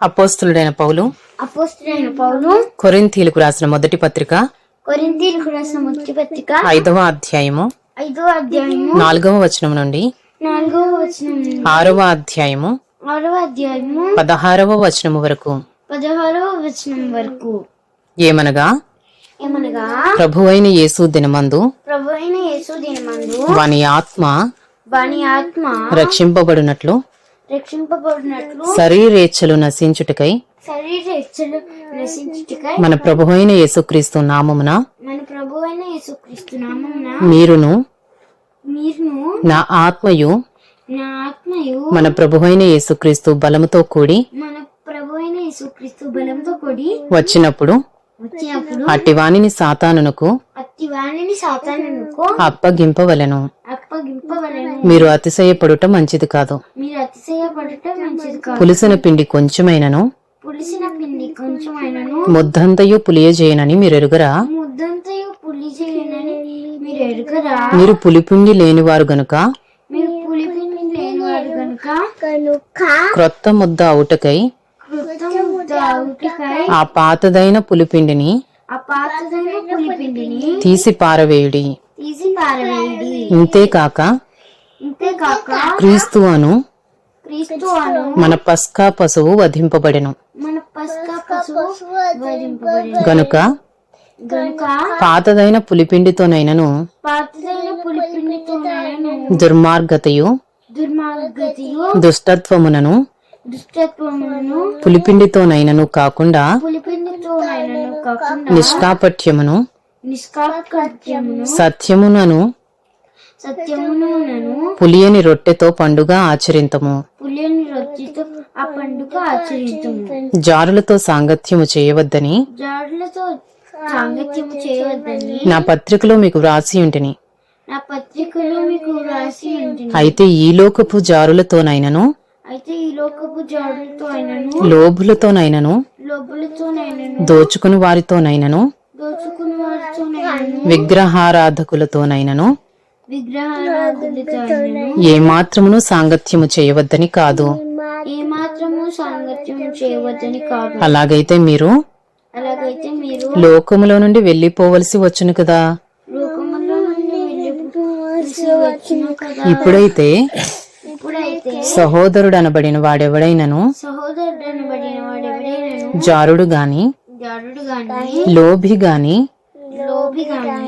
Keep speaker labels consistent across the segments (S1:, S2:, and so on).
S1: అపోస్తులుడైన పౌలు
S2: అపోస్తులైన పౌలు
S1: కొరింథీలకు రాసిన మొదటి పత్రిక
S2: కొరింథీలకు రాసిన మొదటి పత్రిక
S1: ఐదవ అధ్యాయము
S2: ఐదో అధ్యాయము
S1: నాలుగవ వచనం నుండి
S2: నాలుగవ వచనం
S1: ఆరవ అధ్యాయము
S2: ఆరవ అధ్యాయము
S1: పదహారవ వచనము వరకు.
S2: పదహారవ వచనం వరకు.
S1: ఏమనగా?
S2: ఏమనగా?
S1: ప్రభువైన యేసు దినమందు
S2: ప్రభు అయిన యేసు దినమందు
S1: వాని ఆత్మ
S2: వాని ఆత్మ
S1: రక్షింపబడినట్లు శరీరేచ్ఛలు నశించుటకై మన ప్రభువైన యేసుక్రీస్తు నామమున
S2: మన ప్రభు అయిన యేసుక్రీస్తు నామమున
S1: మీరును
S2: మీరును
S1: నా ఆత్మయు
S2: నా ఆత్మయు
S1: మన ప్రభువైన యేసుక్రీస్తు బలముతో కూడి
S2: మన ప్రభు అయిన యేసుక్రీస్తు బలంతో కూడి
S1: వచ్చినప్పుడు
S2: అట్టి వాణిని సాతానునకు
S1: అప్పగింపవలను. మీరు అతిశయపడుట మంచిది కాదు. పులిసిన పిండి కొంచెమైనను. ముద్దంతయు పులియజేయనని మీరెరుగరా?
S2: మీరు
S1: పులిపిండి లేనివారు గనుక? క్రొత్త ముద్ద అవుటకై ఆ పాతదైన పులిపిండిని తీసి పారవేయుడి. ఇంతేకాక క్రీస్తు అను మన పస్కా పశువు వధింపబడిను. గనుక పాతదైన పులిపిండితోనైనను దుర్మార్గతయు దుష్టత్వమునను పులిపిండితోనైనను కాకుండా
S2: పులిపిండితో ఆయనను కాకుండా
S1: నిష్కాపట్యమును
S2: నిష్కాపట్యమును
S1: సత్యమునను
S2: సత్యమును
S1: పులియని రొట్టెతో పండుగ ఆచరింతము.
S2: ఆ పండుగ
S1: జారులతో సాంగత్యము చేయవద్దని
S2: జాడులతో సాంగత్యము చేయవద్దని
S1: నా పత్రికలో మీకు వ్రాసి ఉంటిని.
S2: నా పత్రికలో మీకు రాసి ఉంటుంది
S1: అయితే ఈ లోకపు జారులతోనైనను
S2: అయితే ఈ లోకపు జాడులతో అయినను
S1: లోభులతోనైనను
S2: లోబులతోనైనను
S1: దోచుకుని వారితోనైనను
S2: దోచుకుని వారితోనైనను
S1: విగ్రహారాధకులతోనైనను
S2: అయినను
S1: ఏమాత్రమును సాంగత్యము చేయవద్దని కాదు.
S2: ఏ మాత్రము సాంగత్యం చేయవద్దని కాదు.
S1: అలాగైతే మీరు
S2: అలాగైతే మీరు
S1: లోకములో నుండి వచ్చును కదా.
S2: లోకములో నుండి వెళ్ళిపోవలసి వచ్చును కదా.
S1: ఇప్పుడైతే సహోదరుడు అనబడిన వాడెవడైనను? జారుడు గాని లోభి గాని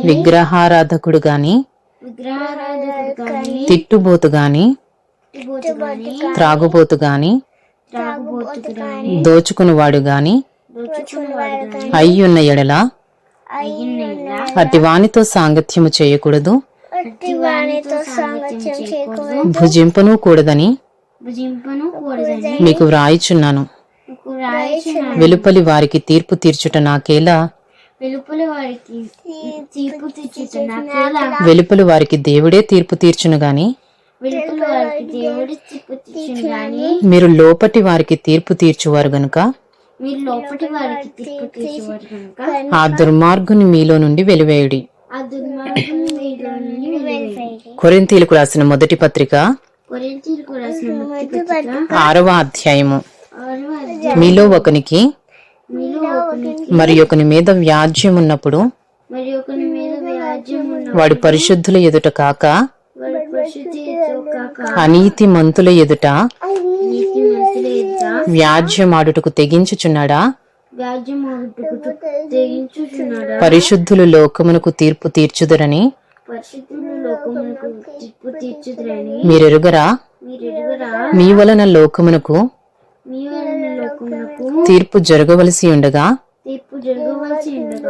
S1: విగ్రహారాధకుడు గాని తిట్టుబోతు గాని త్రాగుబోతు గాని దోచుకునివాడు గాని అయ్యున్న ఎడల అటివానితో సాంగత్యము చేయకూడదు. భుజింపను కూడదని మీకు వ్రాయిచున్నాను. వెలుపలి వారికి తీర్పు తీర్చుట నాకేలా?
S2: వెలుపలి వారికి
S1: దేవుడే తీర్పు తీర్చును గాని? మీరు లోపటి వారికి తీర్పు తీర్చువారు గనుక? ఆ దుర్మార్గుని మీలో నుండి వెలివేయుడి. కొరింతీలకు రాసిన మొదటి పత్రిక ఆరవ అధ్యాయము. మీలో ఒకనికి మరి ఒకని మీద వ్యాజ్యం ఉన్నప్పుడు వాడు పరిశుద్ధుల ఎదుట కాక అనీతి మంతుల ఎదుట వ్యాజ్యమాడుటకు తెగించుచున్నాడా? పరిశుద్ధులు లోకమునకు తీర్పు తీర్చుదరని మీరెరుగరా? మీ వలన లోకమునకు తీర్పు జరగవలసి ఉండగా?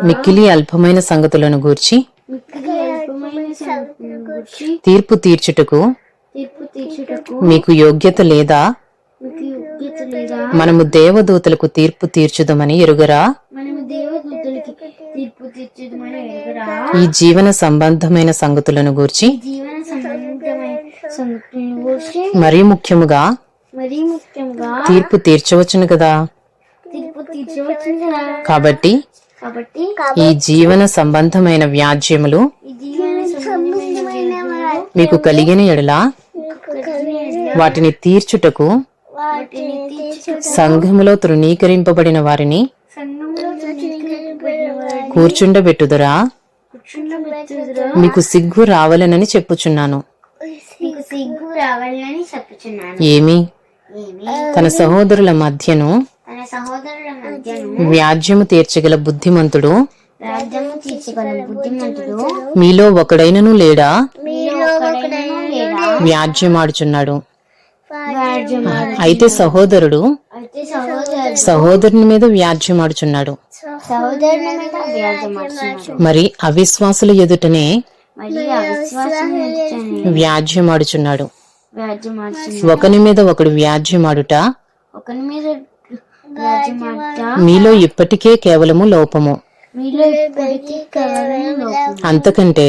S1: మిక్కిలి అల్పమైన సంగతులను గూర్చి తీర్పు తీర్చుటకు మీకు యోగ్యత లేదా? మనము దేవదూతలకు తీర్పు తీర్చుదమని ఎరుగరా? ఈ జీవన సంబంధమైన సంగతులను గూర్చి మరీ ముఖ్యముగా తీర్పు తీర్చవచ్చును కదా? కాబట్టి ఈ జీవన సంబంధమైన వ్యాజ్యములు మీకు కలిగిన ఎడలా వాటిని తీర్చుటకు సంఘములో తృణీకరింపబడిన వారిని కూర్చుండబెట్టుదురా? మీకు సిగ్గు రావాలనని చెప్పుచున్నాను. ఏమి? తన సహోదరుల మధ్యను వ్యాజ్యము తీర్చగల బుద్ధిమంతుడు మీలో ఒకడైనను లేడా? వ్యాజ్యమాడుచున్నాడు. అయితే సహోదరుడు సహోదరుని మీద వ్యాజ్యమాడుచున్నాడు. మరి అవిశ్వాసుల ఎదుటనే వ్యాజ్యమాడుచున్నాడు. ఒకని మీద ఒకడు వ్యాజ్యమాడుట మీలో ఇప్పటికే కేవలము లోపము. అంతకంటే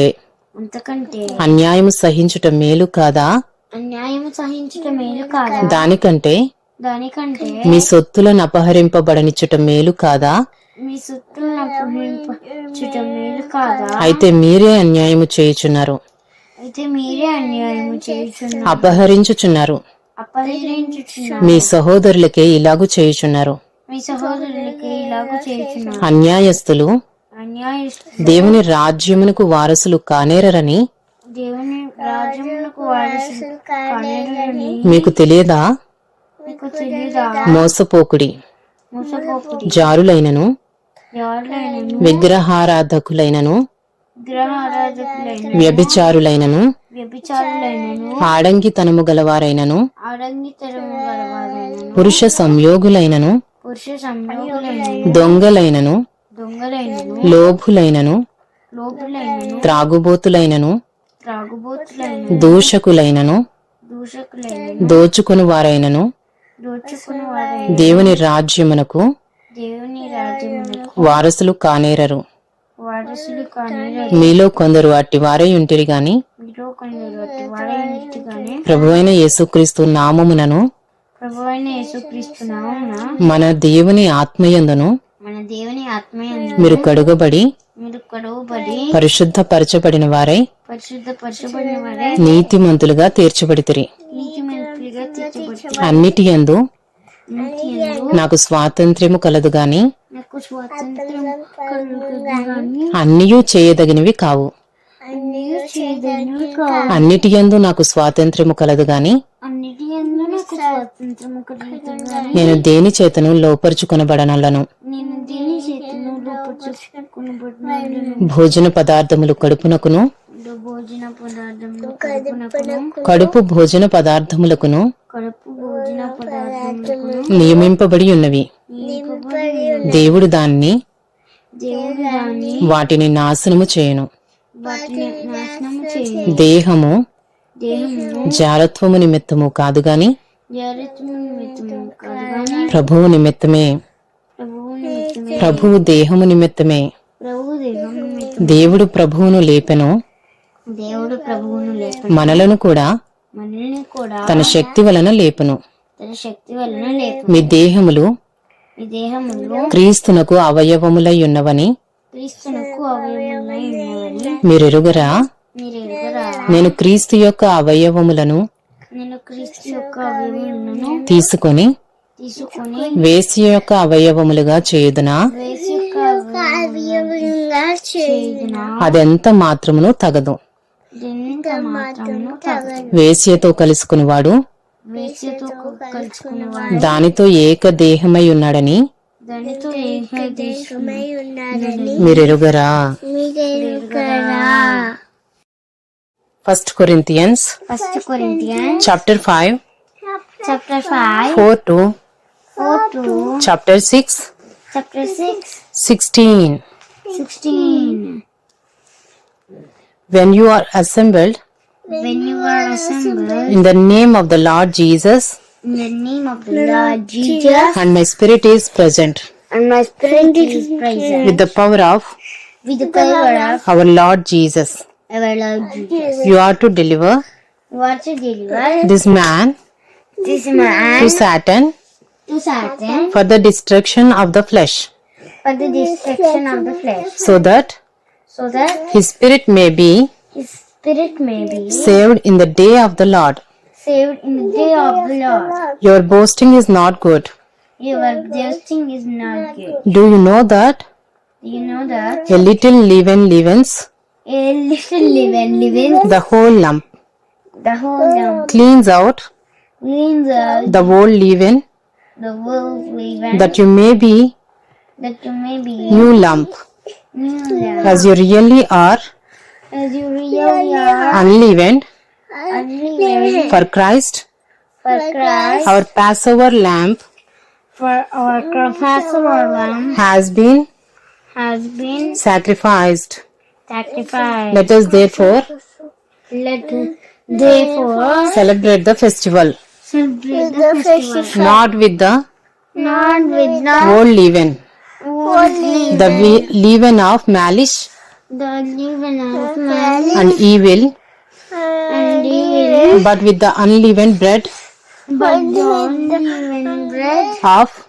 S1: అన్యాయం సహించుట మేలు కాదా?
S2: అన్యాయం సహించుట మేలు కాదా?
S1: దానికంటే
S2: దానికంటే
S1: మీ సొత్తులను అపహరింపబడనిచ్చుట మేలు కాదా?
S2: మీ అపహరించుట మేలు కాదా?
S1: అయితే మీరే అన్యాయము చేయుచున్నారు.
S2: అయితే మీరే అన్యాయం చేయుచున్నారు.
S1: అపహరించుచున్నారు.
S2: అపహరించుచున్నారు.
S1: మీ సహోదరులకే ఇలాగు చేయుచున్నారు.
S2: మీ సహోదరులకి ఇలాగ చేయుచున్నారు.
S1: అన్యాయస్తులు
S2: అన్యాయస్తులు
S1: దేవుని రాజ్యమునకు వారసులు కానేరని
S2: దేవుని
S1: మీకు తెలియదా? మోసపోకుడి. జారులైనను. విగ్రహారాధకులైనను. వ్యభిచారులైనను. ఆడంగితనము గలవారైనను. పురుష సంయోగులైనను. దొంగలైనను. లోభులైనను. త్రాగుబోతులైనను. దూషకులైనను. దోచుకుని వారైనను దేవుని రాజ్యమునకు వారసులు కానేరరు. మీలో కొందరు వాటి వారే ఉంటిరి గాని
S2: ప్రభు అయిన యేసుక్రీస్తు నామమునను
S1: మన దేవుని ఆత్మయందును
S2: మన దేవుని ఆత్మయందు
S1: మీరు కడుగబడి
S2: మీరు కడుగుబడి
S1: పరిశుద్ధపరచబడిన వారై
S2: పరిశుద్ధ పరచబడిన వారే
S1: నీతిమంతులుగా తీర్చబడితిరి.
S2: నీతి మంత్రిగా తీర్చబడి
S1: అన్నిటి యందు నాకు స్వాతంత్ర్యము కలదు గాని
S2: నాకు
S1: అన్నియూ చేయదగినవి కావు.
S2: అన్ని
S1: అన్నిటి యందు నాకు స్వాతంత్ర్యము కలదు గాని నేను దేని చేతను లోపరుచుకునబడనలను. భోజన పదార్థములు కడుపునకును కడుపు భోజన పదార్థములకును నియమింపబడి ఉన్నవి. దేవుడు దాన్ని వాటిని నాశనము చేయను. దేహము జారత్వము నిమిత్తము కాదు
S2: కానీ
S1: ప్రభువు నిమిత్తమే.
S2: ప్రభువు నిమిత్తమే.
S1: ప్రభువు దేహము నిమిత్తమే. దేవుడు ప్రభువును లేపెను.
S2: దేవుడు ప్రభువును
S1: మనలను కూడా
S2: మనల్ని కూడా
S1: తన శక్తి వలన లేపును.
S2: తన శక్తి వలన లేపు
S1: మీ దేహములు క్రీస్తునకు అవయవములై ఉన్నవని
S2: క్రీస్తునకు అవయవములై ఉన్నవని
S1: మీరెరుగరా? నేను క్రీస్తు యొక్క అవయవములను
S2: నేను క్రీస్తు యొక్క అవయవములను
S1: తీసుకొని
S2: తీసుకొని
S1: వేసి యొక్క అవయవములుగా చేయుదునా?
S2: వేసి యొక్క అవయవంగా చేయుదునా?
S1: అదెంత మాత్రమును తగదు. వేశ్యతో కలుసుకునివాడు? దానితో ఏక దేహమై ఉన్నాడని?
S2: దానితో ఏక దేశమై ఉన్నాడని
S1: మీరెరుగరా? First Corinthians,
S2: First Corinthians,
S1: chapter 5,
S2: chapter 5,
S1: 4 to.
S2: 4 to.
S1: Chapter 6,
S2: chapter 6,
S1: 16.
S2: 16.
S1: When you are assembled
S2: When you are assembled
S1: in the name of the Lord Jesus,
S2: in the name of the Lord Jesus,
S1: and my spirit is present.
S2: and my spirit is present
S1: with the power of
S2: with the power of
S1: our Lord Jesus,
S2: our Lord Jesus.
S1: You are to deliver
S2: You are to deliver
S1: this man
S2: this man
S1: to Satan
S2: to Satan
S1: for the destruction of the flesh,
S2: for the destruction of the flesh,
S1: so that
S2: so that
S1: his spirit may be
S2: his spirit may be
S1: saved in the day of the Lord.
S2: saved in the day of the Lord.
S1: Your boasting is not good.
S2: Your boasting is not good.
S1: Do you know that
S2: You know that
S1: a little leaven leavens
S2: a little leaven leaven
S1: the whole lump,
S2: the whole lump.
S1: Cleans out
S2: cleans out.
S1: the whole leaven,
S2: the whole leaven
S1: that you may be
S2: that you may be.
S1: new lump,
S2: new lump.
S1: As you really are
S2: as you really are.
S1: unleavened.
S2: Unleavened.
S1: For Christ,
S2: for Christ.
S1: Our Passover lamp
S2: for our Passover lamb
S1: has been
S2: has been
S1: sacrificed.
S2: Sacrificed.
S1: Let us therefore
S2: Let mm. therefore
S1: celebrate the festival,
S2: celebrate the festival.
S1: not with the
S2: not with the
S1: old leaven,
S2: old
S1: the leaven of malice
S2: the leaven of malice.
S1: and evil,
S2: and evil,
S1: but with the unleavened bread
S2: but the unleavened bread
S1: of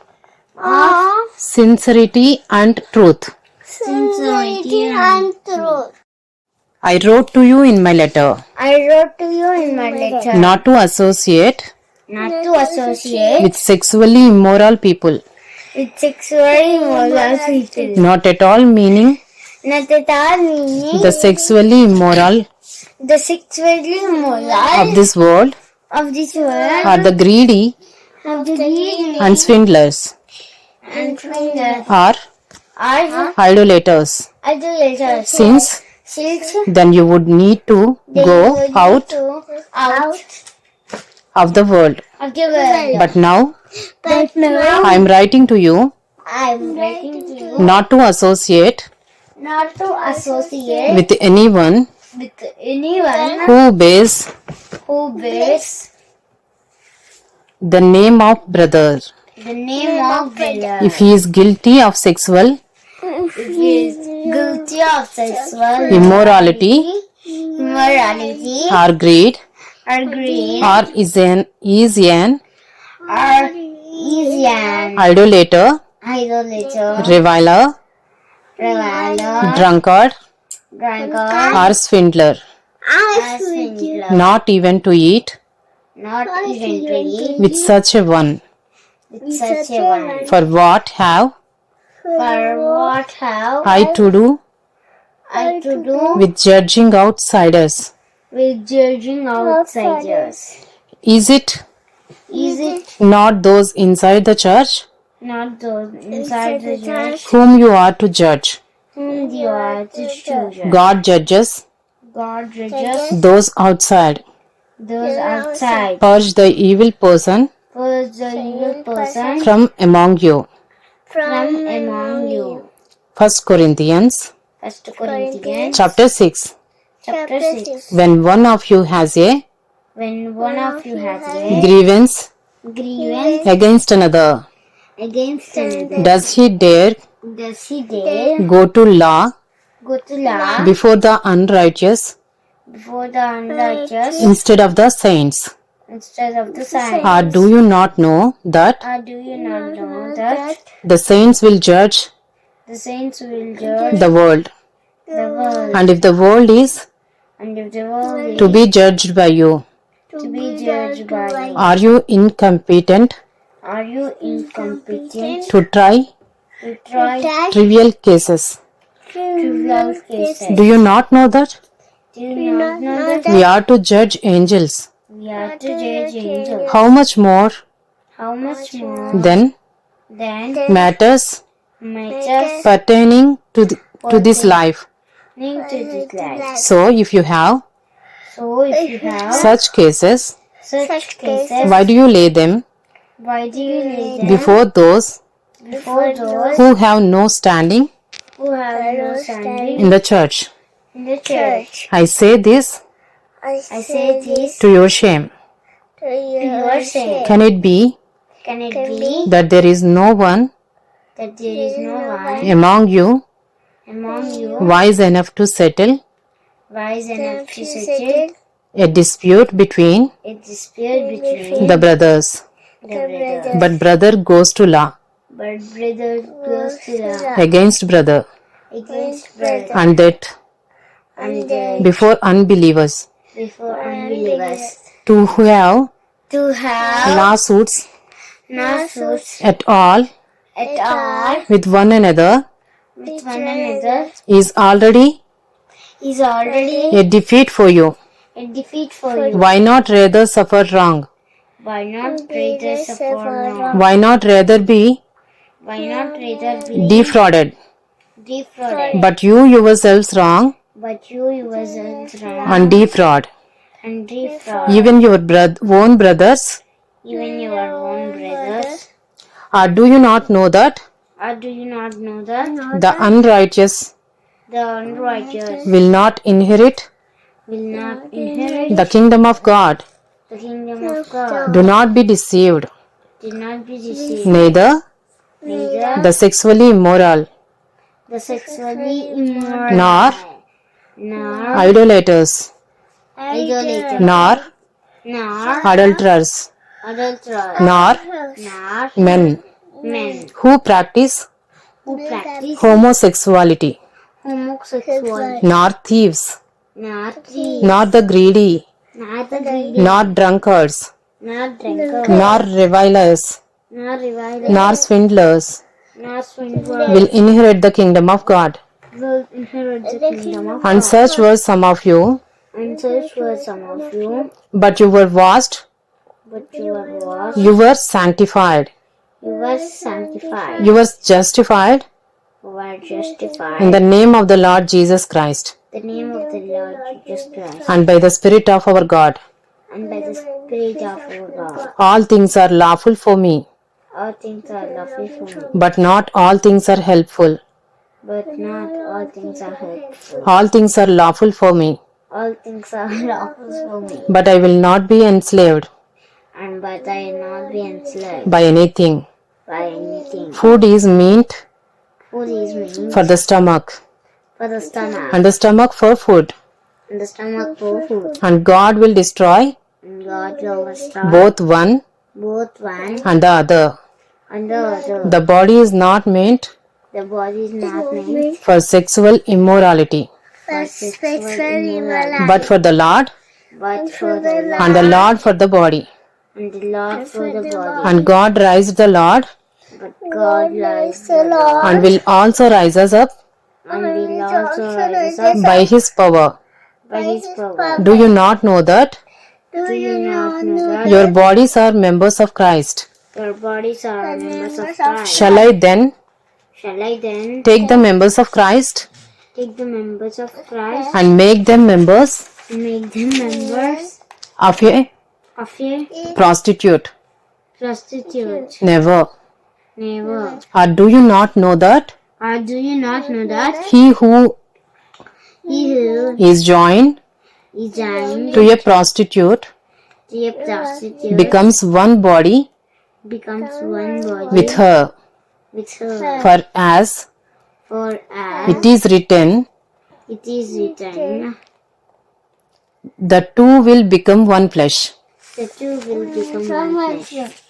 S2: of
S1: sincerity and truth.
S2: Sincerity and truth.
S1: I wrote to you in my letter.
S2: I wrote to you in my letter.
S1: Not to associate
S2: not to associate
S1: with sexually immoral people,
S2: with sexually immoral people.
S1: not at all meaning
S2: Not at all meaning
S1: the sexually immoral
S2: the sexually immoral
S1: of this world
S2: of this world,
S1: or the greedy
S2: of the greedy
S1: and swindlers.
S2: and finger
S1: or
S2: are
S1: idolaters.
S2: idolaters.
S1: Since
S2: Since
S1: then you would need to
S2: they
S1: go out
S2: to out
S1: of the world.
S2: of the world.
S1: But now
S2: But now
S1: I am writing to you
S2: I am writing to you
S1: not to associate
S2: not to associate
S1: with anyone
S2: with anyone
S1: who bears
S2: who bears
S1: the name of brother
S2: the name of brother.
S1: if he is guilty of sexual
S2: If he is guilty of sexual
S1: immorality.
S2: Immorality.
S1: Or greed.
S2: Or greed.
S1: Or is an is an
S2: or is an
S1: idolater,
S2: idolater,
S1: reviler,
S2: reviler,
S1: drunkard,
S2: drunkard,
S1: or swindler,
S2: or swindler,
S1: not even to eat.
S2: Not even to eat.
S1: With such a one.
S2: with such a one.
S1: For what have
S2: For what have
S1: I to do
S2: I to do
S1: with judging outsiders?
S2: with judging outsiders?
S1: Is it
S2: Is it
S1: not those inside the church
S2: not those inside the church
S1: whom you are to judge?
S2: whom you are to judge?
S1: God judges
S2: God judges
S1: those outside.
S2: those outside.
S1: Purge the evil person
S2: Purge the evil person
S1: from among you.
S2: From among you.
S1: First Corinthians
S2: First Corinthians
S1: chapter 6.
S2: chapter 6.
S1: When one of you has a
S2: When one of you has a
S1: grievance
S2: grievance
S1: against another,
S2: against another,
S1: does he dare
S2: does he dare
S1: go to law
S2: go to law
S1: before the unrighteous
S2: before the unrighteous
S1: instead of the saints?
S2: Instead of the saints?
S1: Or uh, do you not know that
S2: Or do you not know that
S1: the saints will judge
S2: the saints will judge
S1: the world?
S2: the world?
S1: And if the world is
S2: And if the world is
S1: to be judged by you,
S2: to be judged by you,
S1: are you incompetent
S2: are you incompetent
S1: to try
S2: to try
S1: trivial cases?
S2: trivial cases?
S1: Do you not know that
S2: Do you not know that
S1: we are to judge angels?
S2: We are to judge angels?
S1: How much more
S2: How much more
S1: than
S2: than
S1: matters
S2: matters
S1: pertaining to, th- to this life?
S2: to this life?
S1: So, if you have
S2: So, if you have
S1: such cases,
S2: such cases,
S1: why do you lay them
S2: why do you lay them
S1: before those
S2: before those
S1: who have no standing
S2: who have no standing
S1: in the church?
S2: in the church?
S1: I say this
S2: I say this
S1: to your shame.
S2: to your shame.
S1: Can it be
S2: Can it be
S1: that there is no one
S2: that there is no one
S1: among you
S2: among you
S1: wise enough to settle?
S2: wise enough to settle?
S1: a dispute between
S2: a dispute between
S1: the brothers?
S2: the brothers?
S1: But brother goes to law.
S2: But brother goes to law.
S1: Against brother,
S2: against brother.
S1: and that
S2: and then
S1: before unbelievers.
S2: Before unbelievers.
S1: to have
S2: to have
S1: lawsuits
S2: lawsuits
S1: at all
S2: at all
S1: with one another
S2: with one another
S1: is already
S2: is already
S1: a defeat for you.
S2: a defeat for you.
S1: Why not rather suffer wrong?
S2: Why not rather suffer wrong?
S1: Why not rather be
S2: Why not rather be
S1: defrauded?
S2: defrauded?
S1: But you yourselves wrong
S2: But you yourselves wrong
S1: and defraud.
S2: and defraud
S1: Even your bro- own brothers.
S2: even your own brothers.
S1: Or do you not know that
S2: Or do you not know that
S1: the unrighteous
S2: the unrighteous
S1: will not inherit
S2: will not inherit
S1: the kingdom of God?
S2: the kingdom of God?
S1: Do not be deceived.
S2: Do not be deceived.
S1: Neither
S2: Neither
S1: the sexually immoral,
S2: the sexually immoral,
S1: nor
S2: nor
S1: idolaters,
S2: idolater,
S1: nor adulterers, nor men. Who practice homosexuality, nor thieves,
S2: nor
S1: the greedy,
S2: nor the greedy,
S1: nor drunkards,
S2: nor
S1: revilers,
S2: nor revilers,
S1: nor swindlers.
S2: Nor swindlers.
S1: Will inherit the kingdom of God.
S2: Will inherit kingdom of
S1: And such were some of you,
S2: And such were some of you,
S1: but you were washed,
S2: but you were washed,
S1: you were sanctified,
S2: you were sanctified,
S1: you were justified.
S2: You were justified.
S1: in the name of the Lord Jesus Christ.
S2: The name of the Lord Jesus Christ,
S1: and by the Spirit of our God.
S2: and by the Spirit of our God.
S1: All things are lawful for me,
S2: All things are lawful for me,
S1: but not all things are helpful.
S2: But not all things are helpful.
S1: All things are lawful for me,
S2: All things are lawful for me,
S1: but I will not be enslaved
S2: and but I will not be enslaved
S1: by anything.
S2: by anything.
S1: Food is meat
S2: Food is meat
S1: for the stomach,
S2: for the stomach,
S1: and the stomach for food,
S2: and the stomach for food.
S1: and God will destroy
S2: And God will restore
S1: both one
S2: both one
S1: and the other.
S2: and the other.
S1: The body is not meant
S2: The body is not made
S1: for sexual immorality,
S2: for sexual immorality,
S1: but for the Lord,
S2: but for the Lord,
S1: and the Lord for the body.
S2: and the Lord for the body.
S1: And God raised the Lord,
S2: But God lies the Lord,
S1: and will also rise us up?
S2: And will also rise us up.
S1: By His power.
S2: by His power.
S1: Do you not know that?
S2: Do you not know that?
S1: your bodies are members of Christ?
S2: your bodies are members of Christ?
S1: Shall I then
S2: Shall I then
S1: take the members of Christ
S2: take the members of Christ
S1: and make them members
S2: and make them members
S1: of a
S2: of a
S1: prostitute?
S2: prostitute?
S1: Never.
S2: Never.
S1: Or do you not know that
S2: Or do you not know that
S1: he who
S2: he who
S1: is joined
S2: is joined
S1: to a prostitute
S2: to a prostitute
S1: becomes one body
S2: becomes one body
S1: with her?
S2: with her?
S1: For as
S2: For as
S1: it is written,
S2: it is written,
S1: the two will become one flesh.
S2: the two will become one flesh.